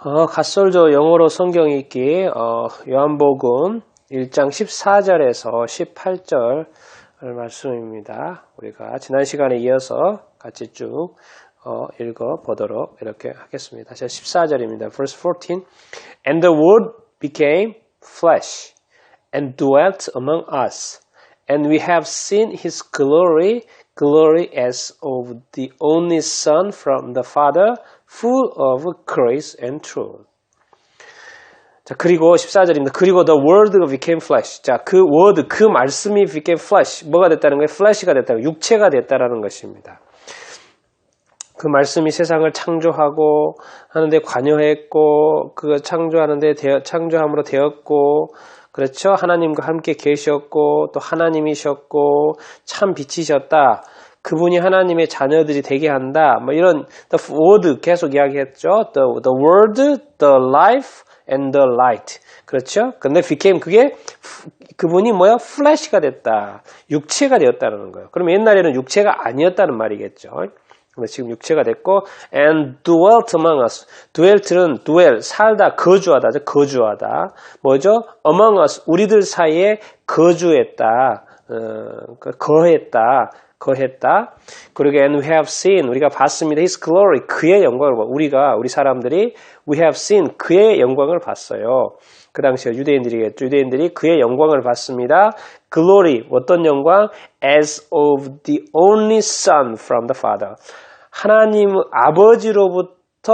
어, 갓솔저 영어로 성경 읽기 어, 요한복음 1장 14절에서 18절 말씀입니다. 우리가 지난 시간에 이어서 같이 쭉 어, 읽어 보도록 이렇게 하겠습니다. 자, 14절입니다. Verse 14 And the word became flesh and dwelt among us and we have seen his glory glory as of the only son from the father full of grace and truth. 자, 그리고 14절입니다. 그리고 the word became flesh. 자, 그 word, 그 말씀이 became flesh. 뭐가 됐다는 거예요? flesh가 됐다는 거예요. 육체가 됐다라는 것입니다. 그 말씀이 세상을 창조하고 하는데 관여했고 그 창조하는데 되어, 창조함으로 되었고 그렇죠 하나님과 함께 계셨고 또 하나님이셨고 참 빛이셨다 그분이 하나님의 자녀들이 되게 한다. 뭐 이런 the word 계속 이야기했죠. The, the word the life and the light. 그렇죠? 근데 became 그게 그분이 뭐야? flesh가 됐다. 육체가 되었다는 거예요. 그럼 옛날에는 육체가 아니었다는 말이겠죠. 지금 육체가 됐고 and dwelt among us. dwelt는 dwell 살다 거주하다 거주하다. 뭐죠? among us 우리들 사이에 거주했다. 어, 거했다 거했다. 그리고 and we have seen 우리가 봤습니다. His glory 그의 영광을 봐. 우리가 우리 사람들이 we have seen 그의 영광을 봤어요. 그 당시에 유대인들이겠죠. 유대인들이 그의 영광을 봤습니다. glory 어떤 영광? as of the only son from the father. 하나님 아버지로부터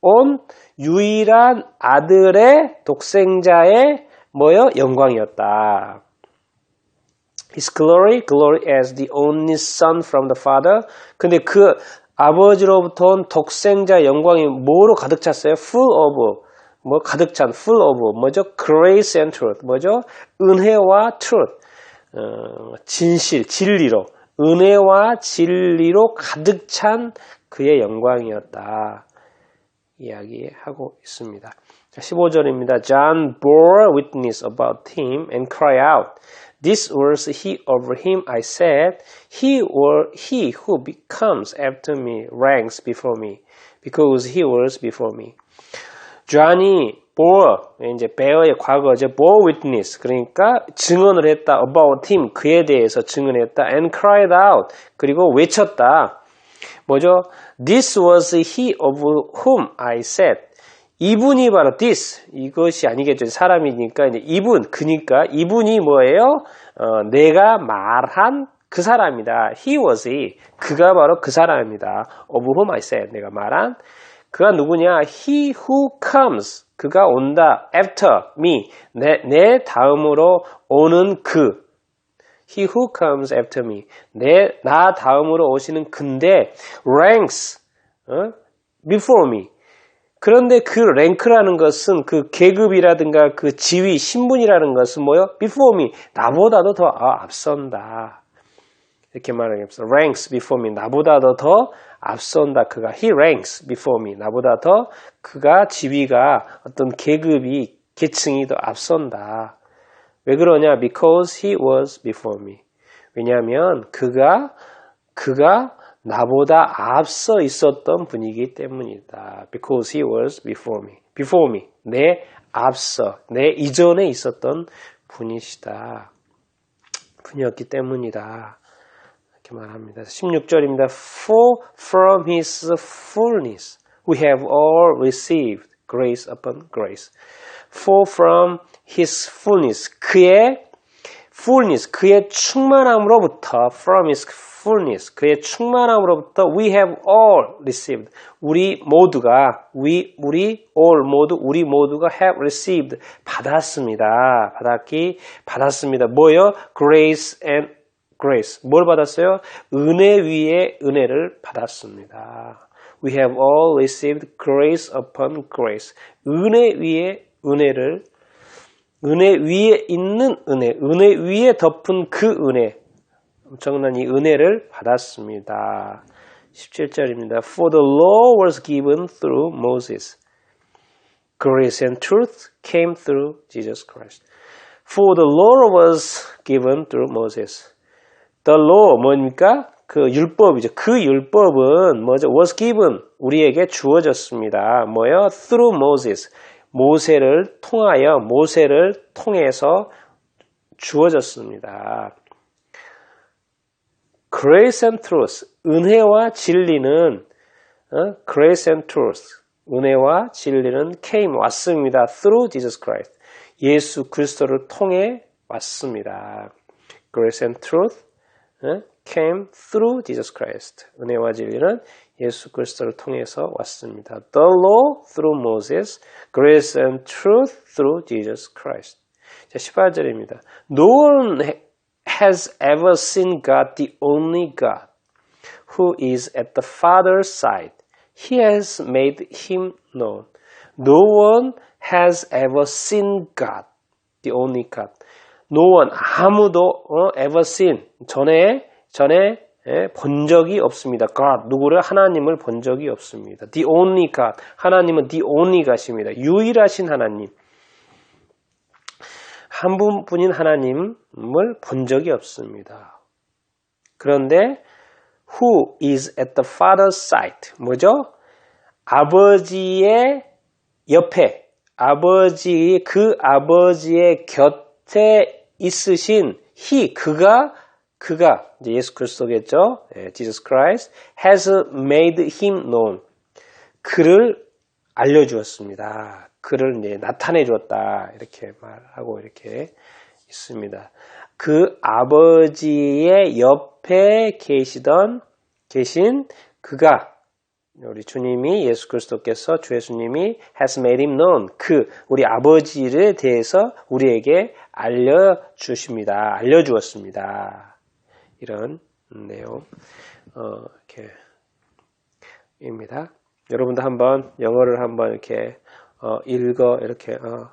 온 유일한 아들의 독생자의 뭐요? 영광이었다. His glory, glory as the only son from the father. 근데 그 아버지로부터 온 독생자 영광이 뭐로 가득 찼어요? full of 뭐 가득 찬 full of 뭐죠? grace and truth 뭐죠? 은혜와 truth 어, 진실 진리로 은혜와 진리로 가득 찬 그의 영광이었다. 이야기하고 있습니다. 15절입니다. John bore witness about him and cried out, This was he over him I said, He or he who becomes after me ranks before me, because he was before me. John이 bore 이제 bear의 과거죠. bore witness 그러니까 증언을 했다. about him 그에 대해서 증언했다. and cried out 그리고 외쳤다. 뭐죠? This was he of whom I said. 이분이 바로 this 이것이 아니겠죠. 사람이니까 이제 이분 그니까 이분이 뭐예요? 어, 내가 말한 그 사람이다. He was he. 그가 바로 그 사람입니다. of whom I said. 내가 말한 그가 누구냐? He who comes. 그가 온다. After me. 내, 내 다음으로 오는 그. He who comes after me. 내, 나 다음으로 오시는 근데 ranks. 어? Before me. 그런데 그 랭크라는 것은 그 계급이라든가 그 지위, 신분이라는 것은 뭐요? Before me. 나보다도 더 앞선다. 이렇게 말하겠습니다. ranks before me. 나보다도 더 앞선다. 그가 he ranks before me. 나보다 더 그가 지위가 어떤 계급이 계층이 더 앞선다. 왜 그러냐? Because he was before me. 왜냐하면 그가 그가 나보다 앞서 있었던 분이기 때문이다. Because he was before me. Before me. 내 앞서, 내 이전에 있었던 분이시다. 분이었기 때문이다. 이렇게 말합니다. 16절입니다. For from his fullness we have all received grace upon grace. For from his fullness 그의 fullness 그의 충만함으로부터 from his fullness 그의 충만함으로부터 we have all received 우리 모두가 we 우리 all 모두 우리 모두가 have received 받았습니다. 받았기 받았습니다. 뭐요? grace and grace. 뭘 받았어요? 은혜 위에 은혜를 받았습니다. We have all received grace upon grace. 은혜 위에 은혜를 은혜 위에 있는 은혜, 은혜 위에 덮은 그 은혜, 엄청난 이 은혜를 받았습니다. 17절입니다. For the law was given through Moses. Grace and truth came through Jesus Christ. For the law was given through Moses. The law 뭡니까? 그 율법이죠. 그 율법은 뭐죠? was given 우리에게 주어졌습니다. 뭐요? through Moses 모세를 통하여 모세를 통해서 주어졌습니다. Grace and truth 은혜와 진리는 어? grace and truth 은혜와 진리는 came 왔습니다. through Jesus Christ 예수 그리스도를 통해 왔습니다. grace and truth 어? came through Jesus Christ 은혜와 진리는 예수 그리스도를 통해서 왔습니다. The law through Moses, grace and truth through Jesus Christ. 자, 18절입니다. No one has ever seen God, the only God, who is at the Father's side. He has made him known. No one has ever seen God, the only God. No one, 아무도 어, ever seen, 전에, 전에 예, 본 적이 없습니다. God, 누구를 하나님을 본 적이 없습니다. The only God, 하나님은 the only God입니다. 유일하신 하나님. 한 분뿐인 하나님을 본 적이 없습니다. 그런데 who is at the father's side? 뭐죠? 아버지의 옆에, 아버지, 그 아버지의 곁에 있으신 he, 그가 그가 예수 그리스도겠죠. 예, Jesus Christ has made him known. 그를 알려주었습니다. 그를 이제 나타내 주었다 이렇게 말하고 이렇게 있습니다. 그 아버지의 옆에 계시던 계신 그가 우리 주님이 예수 그리스도께서 주 예수님이 has made him known 그 우리 아버지를 대해서 우리에게 알려 주십니다. 알려 주었습니다. 이런 내용 어, 이렇게 입니다. 여러분도 한번 영어를 한번 이렇게 어, 읽어 이렇게 어,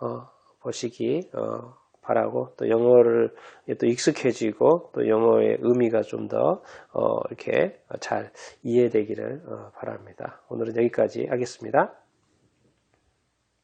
어 보시기 어, 바라고 또 영어를 또 익숙해지고 또 영어의 의미가 좀더 어, 이렇게 잘 이해되기를 어, 바랍니다. 오늘은 여기까지 하겠습니다.